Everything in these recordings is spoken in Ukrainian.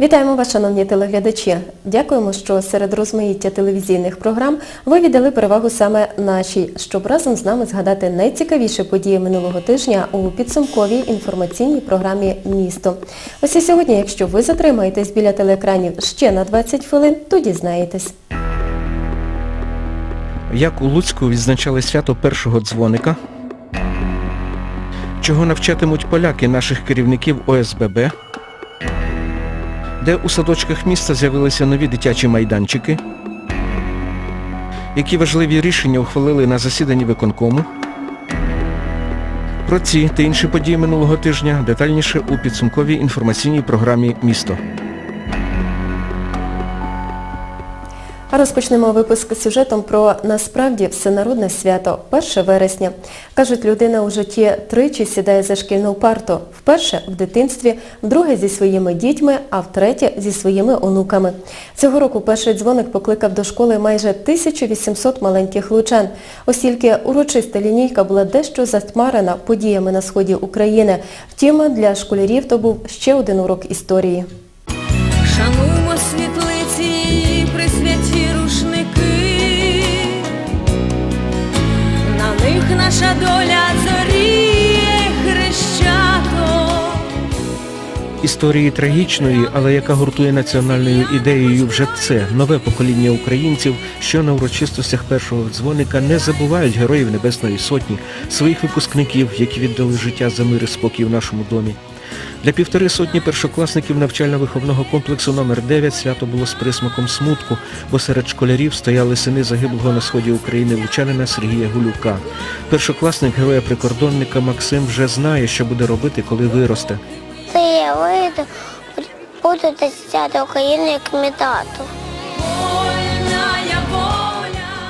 Вітаємо вас, шановні телеглядачі. Дякуємо, що серед розмаїття телевізійних програм ви віддали перевагу саме нашій, щоб разом з нами згадати найцікавіші події минулого тижня у підсумковій інформаційній програмі «Місто». Ось і сьогодні, якщо ви затримаєтесь біля телеекранів ще на 20 хвилин, то дізнаєтесь. Як у Луцьку відзначали свято першого дзвоника, чого навчатимуть поляки наших керівників ОСББ, де у садочках міста з'явилися нові дитячі майданчики, які важливі рішення ухвалили на засіданні виконкому. Про ці та інші події минулого тижня детальніше у підсумковій інформаційній програмі «Місто». Розпочнемо випуск сюжетом про насправді всенародне свято 1 вересня. Кажуть, людина у житті тричі сідає за шкільну парту. Вперше в дитинстві, вдруге зі своїми дітьми, а втретє зі своїми онуками. Цього року перший дзвоник покликав до школи майже 1800 маленьких лучан. Оскільки урочиста лінійка була дещо затьмарена подіями на сході України. Втім, для школярів то був ще один урок історії. Шануймо світлиці, наша доля зоріє хрещато. Історії трагічної, але яка гуртує національною ідеєю вже це нове покоління українців, що на урочистостях першого дзвоника не забувають героїв Небесної Сотні, своїх випускників, які віддали життя за мир і спокій в нашому домі. Для півтори сотні першокласників навчально-виховного комплексу номер 9 свято було з присмаком смутку, бо серед школярів стояли сини загиблого на сході України лучанина Сергія Гулюка. Першокласник героя-прикордонника Максим вже знає, що буде робити, коли виросте. Це я вийду, буду захищати України як я воля.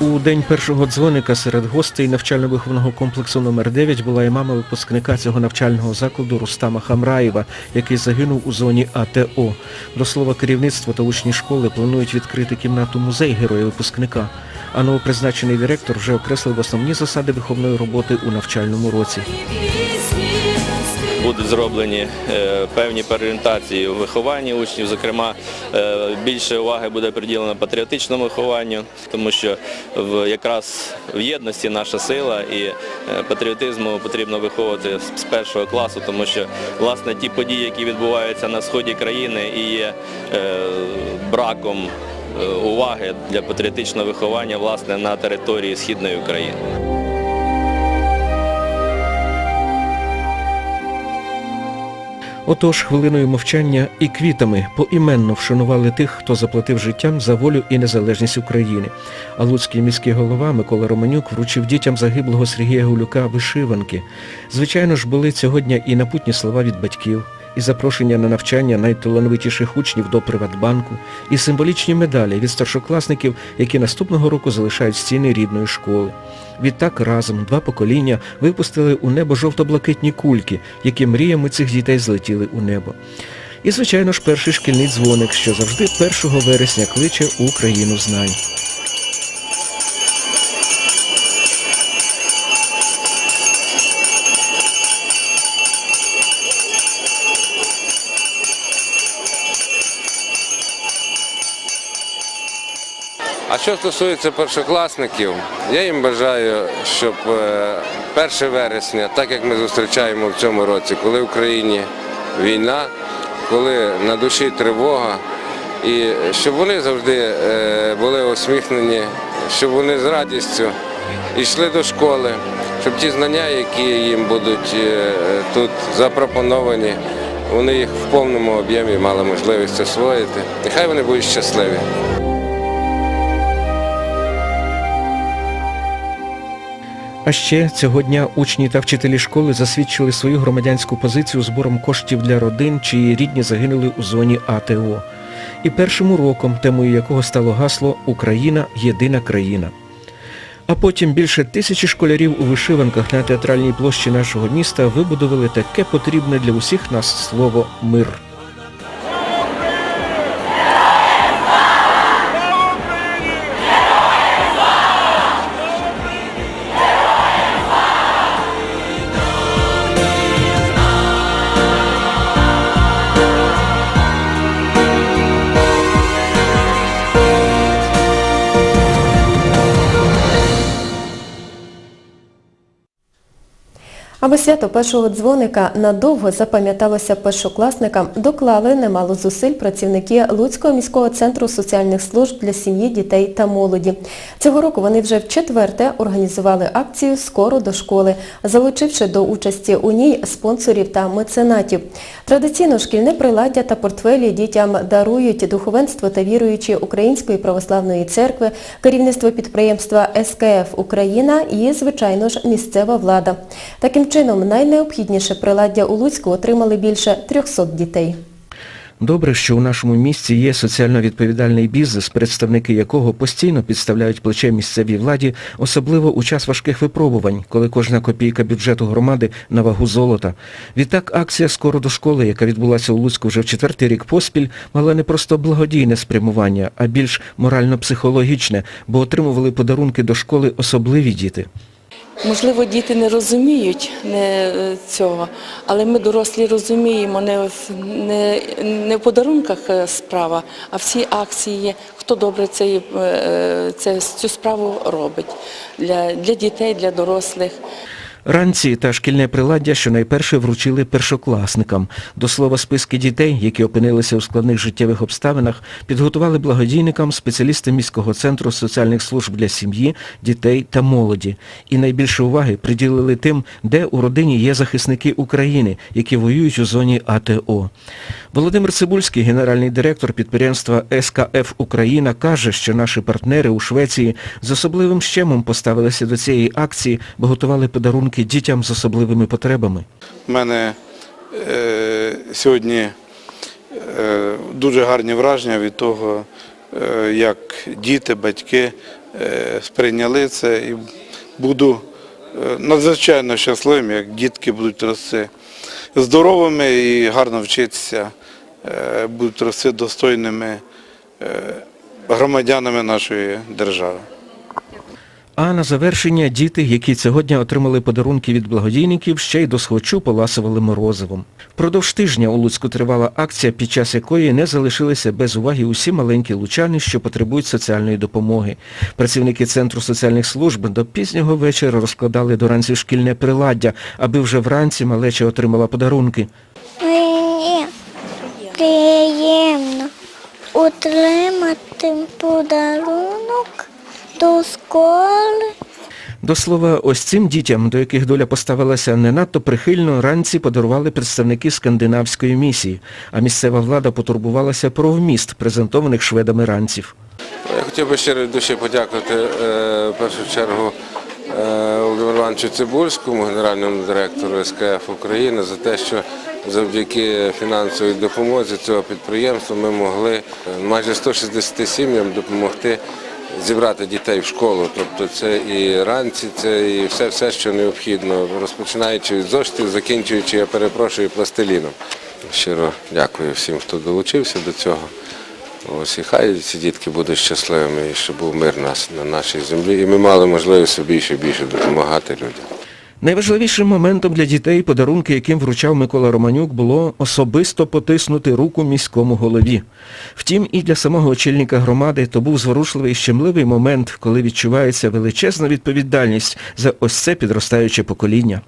У день першого дзвоника серед гостей навчально-виховного комплексу номер 9 була і мама випускника цього навчального закладу Рустама Хамраєва, який загинув у зоні АТО. До слова, керівництво та учні школи планують відкрити кімнату музей героя випускника. А новопризначений директор вже окреслив основні засади виховної роботи у навчальному році. Будуть зроблені е, певні переорієнтації у вихованні учнів. Зокрема, е, більше уваги буде приділено патріотичному вихованню, тому що якраз в єдності наша сила і е, патріотизму потрібно виховувати з- першого класу, тому що власне ті події, які відбуваються на сході країни, і є браком уваги для патріотичного виховання власне на території східної України. Отож, хвилиною мовчання і квітами поіменно вшанували тих, хто заплатив життям за волю і незалежність України. А луцький міський голова Микола Романюк вручив дітям загиблого Сергія Гулюка вишиванки. Звичайно ж, були цього дня і напутні слова від батьків, і запрошення на навчання найталановитіших учнів до Приватбанку, і символічні медалі від старшокласників, які наступного року залишають стіни рідної школи. Відтак разом два покоління випустили у небо жовто-блакитні кульки, які мріями цих дітей злетіли у небо. І, звичайно ж, перший шкільний дзвоник, що завжди 1 вересня кличе у країну Що стосується першокласників, я їм бажаю, щоб е, 1 вересня, так як ми зустрічаємо в цьому році, коли в Україні війна, коли на душі тривога, і щоб вони завжди е, були усміхнені, щоб вони з радістю йшли до школи, щоб ті знання, які їм будуть е, тут запропоновані, вони їх в повному об'ємі мали можливість освоїти. Нехай вони будуть щасливі. А ще цього дня учні та вчителі школи засвідчили свою громадянську позицію збором коштів для родин, чиї рідні загинули у зоні АТО. І першим уроком, темою якого стало гасло Україна єдина країна. А потім більше тисячі школярів у вишиванках на театральній площі нашого міста вибудували таке потрібне для усіх нас слово мир. Аби свято першого дзвоника надовго запам'яталося першокласникам, доклали немало зусиль працівники Луцького міського центру соціальних служб для сім'ї, дітей та молоді. Цього року вони вже вчетверте організували акцію «Скоро до школи», залучивши до участі у ній спонсорів та меценатів. Традиційно шкільне приладдя та портфелі дітям дарують духовенство та віруючі Української православної церкви, керівництво підприємства СКФ Україна і, звичайно ж, місцева влада. Таким чином, найнеобхідніше приладдя у Луцьку отримали більше 300 дітей. Добре, що у нашому місті є соціально відповідальний бізнес, представники якого постійно підставляють плече місцевій владі, особливо у час важких випробувань, коли кожна копійка бюджету громади на вагу золота. Відтак акція «Скоро до школи», яка відбулася у Луцьку вже в четвертий рік поспіль, мала не просто благодійне спрямування, а більш морально-психологічне, бо отримували подарунки до школи особливі діти. Можливо, діти не розуміють е, цього, але ми дорослі розуміємо, не в, подарунках е, справа, а всі акції, хто добре е, цю справу робить для дітей, для дорослих. Ранці та шкільне приладдя, що найперше вручили першокласникам. До слова, списки дітей, які опинилися у складних життєвих обставинах, підготували благодійникам спеціалісти міського центру соціальних служб для сім'ї, дітей та молоді. І найбільше уваги приділили тим, де у родині є захисники України, які воюють у зоні АТО. Володимир Цибульський, генеральний директор підприємства СКФ Україна, каже, що наші партнери у Швеції з особливим щемом поставилися до цієї акції, бо готували подарунки дітям з особливими потребами. У мене е, сьогодні е, дуже гарні враження від того, е, як діти, батьки е, сприйняли це і буду е, надзвичайно щасливим, як дітки будуть рости здоровими і гарно вчитися, е, будуть рости достойними е, громадянами нашої держави. А на завершення діти, які сьогодні отримали подарунки від благодійників, ще й до схочу поласували морозивом. Впродовж тижня у Луцьку тривала акція, під час якої не залишилися без уваги усі маленькі лучани, що потребують соціальної допомоги. Працівники Центру соціальних служб до пізнього вечора розкладали до ранців шкільне приладдя, аби вже вранці малеча отримала подарунки. Приємно отримати подарунок до школи. До слова, ось цим дітям, до яких доля поставилася не надто прихильно, ранці подарували представники скандинавської місії, а місцева влада потурбувалася про вміст презентованих шведами ранців. Я хотів би щиро душі подякувати е, в першу чергу е, Володимиру Івановичу Цибульському, генеральному директору СКФ України, за те, що завдяки фінансовій допомозі цього підприємства ми могли майже 160 сім'ям допомогти зібрати дітей в школу. Тобто це і ранці, це і все, все, що необхідно, розпочинаючи від зоштів, закінчуючи, я перепрошую, пластиліном. Щиро дякую всім, хто долучився до цього. Ось і хай ці дітки будуть щасливими, і щоб був мир нас на нашій землі. І ми мали можливість більше і більше допомагати людям. Найважливішим моментом для дітей, подарунки, яким вручав Микола Романюк, було особисто потиснути руку міському голові. Втім, і для самого очільника громади то був зворушливий і щемливий момент, коли відчувається величезна відповідальність за ось це підростаюче покоління.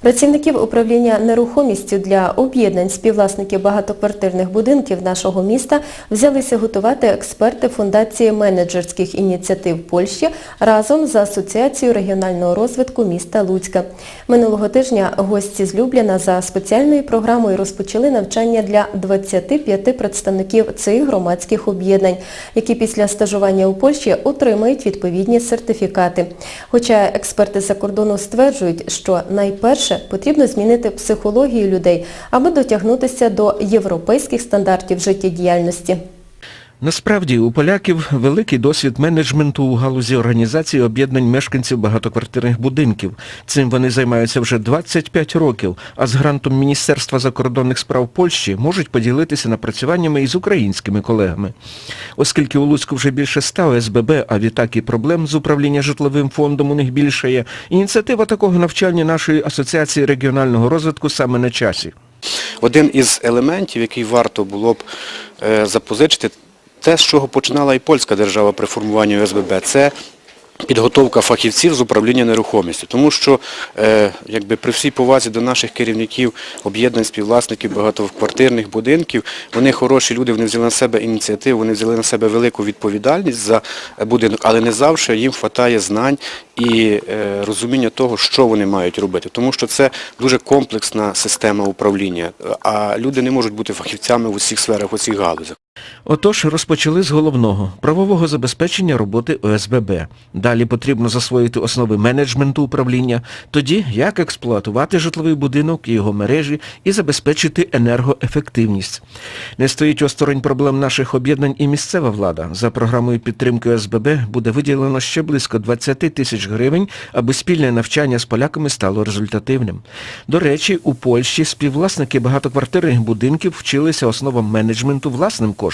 Працівників управління нерухомістю для об'єднань співвласників багатоквартирних будинків нашого міста взялися готувати експерти Фундації менеджерських ініціатив Польщі разом з Асоціацією регіонального розвитку міста Луцька. Минулого тижня гості з Любляна за спеціальною програмою розпочали навчання для 25 представників цих громадських об'єднань, які після стажування у Польщі отримають відповідні сертифікати. Хоча експерти за кордону стверджують, що найперше потрібно змінити психологію людей, аби дотягнутися до європейських стандартів життєдіяльності. Насправді, у поляків великий досвід менеджменту у галузі організації об'єднань мешканців багатоквартирних будинків. Цим вони займаються вже 25 років, а з грантом Міністерства закордонних справ Польщі можуть поділитися напрацюваннями із українськими колегами. Оскільки у Луцьку вже більше 100 ОСББ, а відтак і проблем з управління житловим фондом у них більше є, ініціатива такого навчання нашої Асоціації регіонального розвитку саме на часі. Один із елементів, який варто було б е, запозичити, те, з чого починала і польська держава при формуванні ОСББ, це підготовка фахівців з управління нерухомістю. Тому що е, якби при всій повазі до наших керівників, об'єднань співвласників багатоквартирних будинків, вони хороші люди, вони взяли на себе ініціативу, вони взяли на себе велику відповідальність за будинок, але не завжди їм вистачає знань і е, розуміння того, що вони мають робити. Тому що це дуже комплексна система управління, а люди не можуть бути фахівцями в усіх сферах, в усіх галузях. Отож, розпочали з головного – правового забезпечення роботи ОСББ. Далі потрібно засвоїти основи менеджменту управління, тоді як експлуатувати житловий будинок і його мережі і забезпечити енергоефективність. Не стоїть осторонь проблем наших об'єднань і місцева влада. За програмою підтримки ОСББ буде виділено ще близько 20 тисяч гривень, аби спільне навчання з поляками стало результативним. До речі, у Польщі співвласники багатоквартирних будинків вчилися основам менеджменту власним коштом.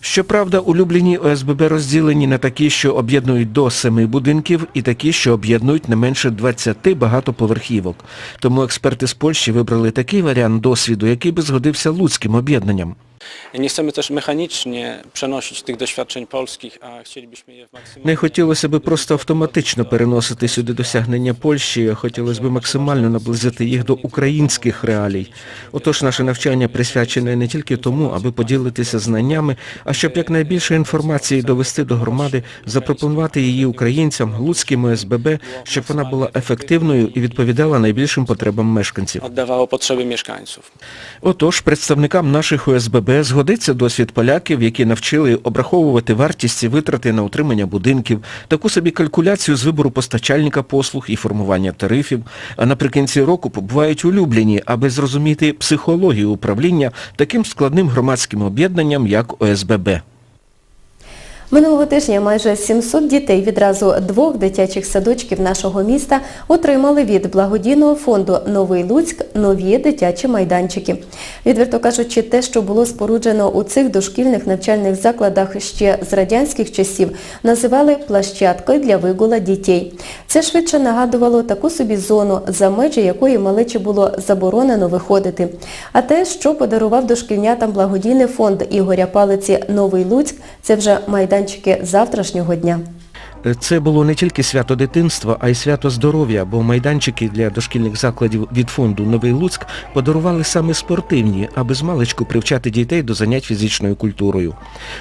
Щоправда, улюблені ОСББ розділені на такі, що об'єднують до семи будинків, і такі, що об'єднують не менше 20 багатоповерхівок. Тому експерти з Польщі вибрали такий варіант досвіду, який би згодився луцьким об'єднанням. Nie chcemy też mechanicznie przenosić tych doświadczeń polskich, a chcielibyśmy je w maksymalnie... Не хотілося би просто автоматично переносити сюди досягнення Польщі, а хотілося б максимально наблизити їх до українських реалій. Отож, наше навчання присвячене не тільки тому, аби поділитися знаннями, а щоб якнайбільше інформації довести до громади, запропонувати її українцям, луцьким ОСББ, щоб вона була ефективною і відповідала найбільшим потребам мешканців. oddawało potrzeby mieszkańców. Отож, представникам наших ОСББ згодиться досвід поляків, які навчили обраховувати вартість і витрати на утримання будинків, таку собі калькуляцію з вибору постачальника послуг і формування тарифів, а наприкінці року побувають улюблені, аби зрозуміти психологію управління таким складним громадським об'єднанням, як ОСББ. Минулого тижня майже 700 дітей відразу двох дитячих садочків нашого міста отримали від благодійного фонду «Новий Луцьк» нові дитячі майданчики. Відверто кажучи, те, що було споруджено у цих дошкільних навчальних закладах ще з радянських часів, називали площадкою для вигула дітей. Це швидше нагадувало таку собі зону, за межі якої малечі було заборонено виходити. А те, що подарував дошкільнятам благодійний фонд Ігоря Палиці «Новий Луцьк», це вже майданчики завтрашнього дня. Це було не тільки свято дитинства, а й свято здоров'я, бо майданчики для дошкільних закладів від фонду «Новий Луцьк» подарували саме спортивні, аби з маличку привчати дітей до занять фізичною культурою.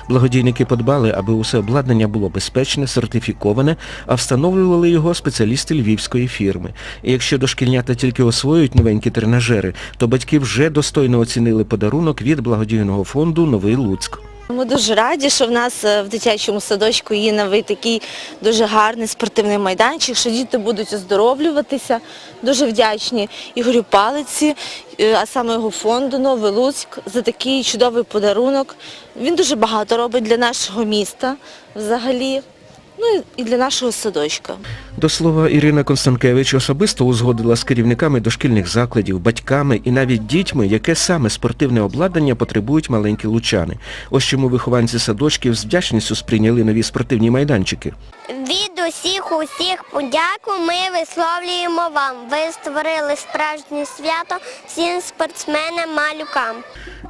Благодійники подбали, аби усе обладнання було безпечне, сертифіковане, а встановлювали його спеціалісти львівської фірми. І якщо дошкільнята тільки освоюють новенькі тренажери, то батьки вже достойно оцінили подарунок від благодійного фонду «Новий Луцьк». Ми дуже раді, що в нас е, в дитячому садочку є новий такий дуже гарний спортивний майданчик, що діти будуть оздоровлюватися. Дуже вдячні Ігорю Палиці, е, а саме його фонду Новий Луцьк за такий чудовий подарунок. Він дуже багато робить для нашого міста взагалі, ну і для нашого садочка. До слова, Ірина Констанкевич особисто узгодила з керівниками дошкільних закладів, батьками і навіть дітьми, яке саме спортивне обладнання потребують маленькі лучани. Ось чому вихованці садочків з вдячністю сприйняли нові спортивні майданчики. Від усіх усіх подяку ми висловлюємо вам. Ви створили справжнє свято всім спортсменам-малюкам.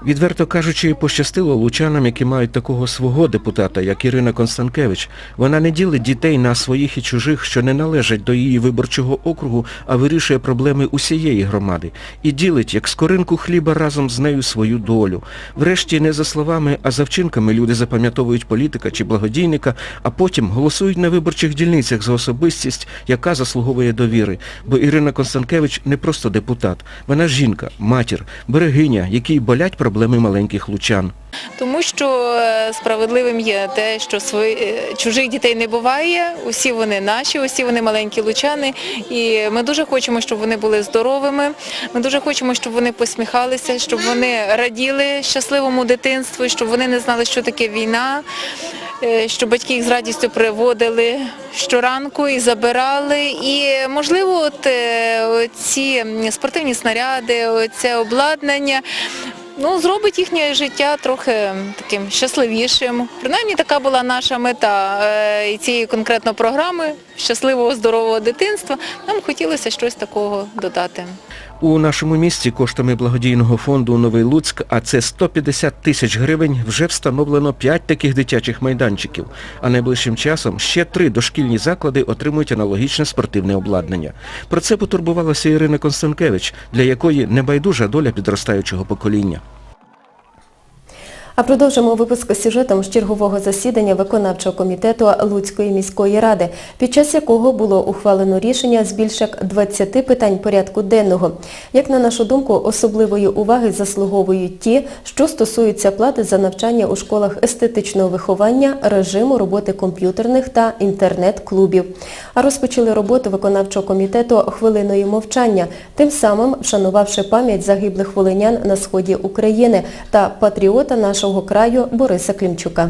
Відверто кажучи, пощастило лучанам, які мають такого свого депутата, як Ірина Констанкевич. Вона не ділить дітей на своїх і чужих, що не належать до її виборчого округу, а вирішує проблеми усієї громади. І ділить, як скоринку хліба разом з нею свою долю. Врешті не за словами, а за вчинками люди запам'ятовують політика чи благодійника, а потім голосують на виборчих дільницях за особистість, яка заслуговує довіри. Бо Ірина Констанкевич не просто депутат. Вона жінка, матір, берегиня, якій болять проблеми маленьких лучан. Тому що е, справедливим є те, що свої, е, чужих дітей не буває, усі вони наші, усі вони маленькі лучани. І ми дуже хочемо, щоб вони були здоровими. Ми дуже хочемо, щоб вони посміхалися, щоб вони раділи щасливому дитинству, щоб вони не знали, що таке війна, е, щоб батьки їх з радістю приводили щоранку і забирали. І, можливо, от е, ці спортивні снаряди, це обладнання ну, зробить їхнє життя трохи таким щасливішим. Принаймні така була наша мета е, і цієї конкретно програми щасливого, здорового дитинства. Нам хотілося щось такого додати. У нашому місті коштами благодійного фонду Новий Луцьк, а це 150 тисяч гривень, вже встановлено 5 таких дитячих майданчиків. А найближчим часом ще три дошкільні заклади отримують аналогічне спортивне обладнання. Про це потурбувалася Ірина Констанкевич, для якої небайдужа доля підростаючого покоління. А продовжимо випуск сюжетом з чергового засідання виконавчого комітету Луцької міської ради, під час якого було ухвалено рішення з більш як 20 питань порядку денного. Як на нашу думку, особливої уваги заслуговують ті, що стосуються плати за навчання у школах естетичного виховання, режиму роботи комп'ютерних та інтернет-клубів. А розпочали роботу виконавчого комітету хвилиною мовчання, тим самим вшанувавши пам'ять загиблих волинян на сході України та патріота нашого краю Бориса Клімчука.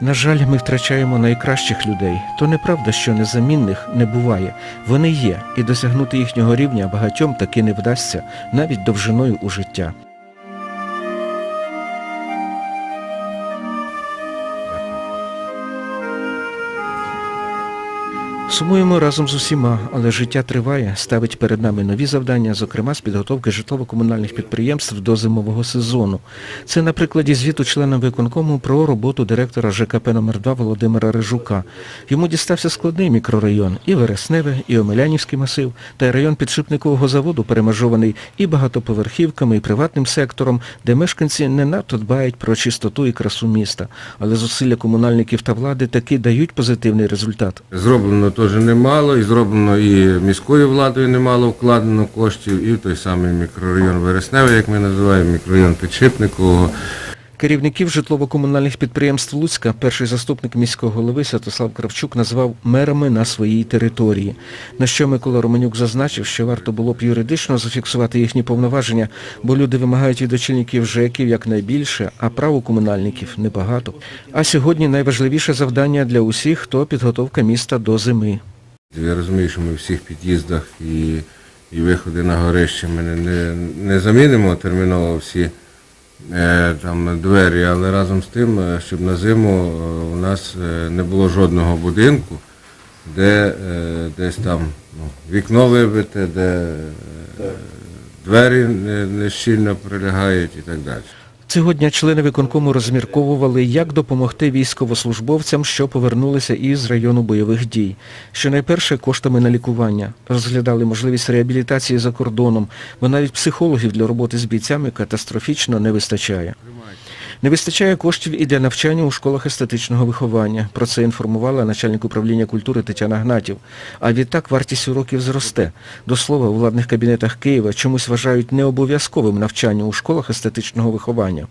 На жаль, ми втрачаємо найкращих людей. То неправда, що незамінних не буває. Вони є, і досягнути їхнього рівня багатьом таки не вдасться, навіть довжиною у життя. Сумуємо разом з усіма, але життя триває, ставить перед нами нові завдання, зокрема з підготовки житлово-комунальних підприємств до зимового сезону. Це на прикладі звіту членам виконкому про роботу директора ЖКП номер 2 Володимира Рижука. Йому дістався складний мікрорайон і Вересневе, і Омелянівський масив, та й район підшипникового заводу перемежований і багатоповерхівками, і приватним сектором, де мешканці не надто дбають про чистоту і красу міста. Але зусилля комунальників та влади таки дають позитивний результат. Зроблено теж немало, і зроблено і міською владою немало вкладено коштів, і в той самий мікрорайон Вересневий, як ми називаємо, мікрорайон Підшипникового. Керівників житлово-комунальних підприємств Луцька перший заступник міського голови Святослав Кравчук назвав мерами на своїй території. На що Микола Романюк зазначив, що варто було б юридично зафіксувати їхні повноваження, бо люди вимагають від очільників ЖЕКів якнайбільше, а прав у комунальників небагато. А сьогодні найважливіше завдання для усіх – то підготовка міста до зими. Я розумію, що ми в всіх під'їздах і, і виходи на горище ми не, не, замінимо терміново всі там, двері, але разом з тим, е, щоб на зиму е, у нас е, не було жодного будинку, де е, десь там ну, вікно вибите, де е, двері не щільно прилягають і так далі. Цього дня члени виконкому розмірковували, як допомогти військовослужбовцям, що повернулися із району бойових дій. Щонайперше коштами на лікування. Розглядали можливість реабілітації за кордоном, бо навіть психологів для роботи з бійцями катастрофічно не вистачає. Не вистачає коштів і для навчання у школах естетичного виховання. Про це інформувала начальник управління культури Тетяна Гнатів. А відтак вартість уроків зросте. До слова, у владних кабінетах Києва чомусь вважають необов'язковим навчання у школах естетичного виховання.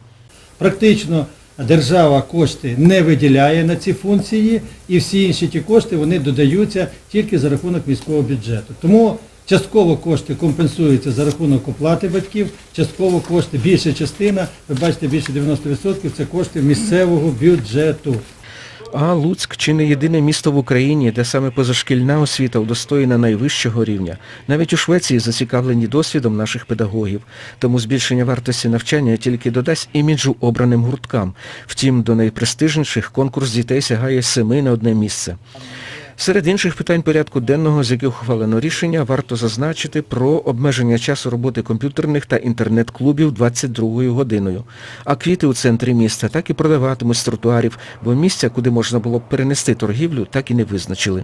Практично держава кошти не виділяє на ці функції, і всі інші ті кошти вони додаються тільки за рахунок міського бюджету. Тому частково кошти компенсуються за рахунок оплати батьків, частково кошти, більша частина, ви бачите, більше 90% це кошти місцевого бюджету. А Луцьк чи не єдине місто в Україні, де саме позашкільна освіта удостоєна найвищого рівня. Навіть у Швеції зацікавлені досвідом наших педагогів. Тому збільшення вартості навчання тільки додасть іміджу обраним гурткам. Втім, до найпрестижніших конкурс дітей сягає семи на одне місце. Серед інших питань порядку денного, з яких ухвалено рішення, варто зазначити про обмеження часу роботи комп'ютерних та інтернет-клубів 22 годиною. А квіти у центрі міста так і продаватимуть з тротуарів, бо місця, куди можна було б перенести торгівлю, так і не визначили.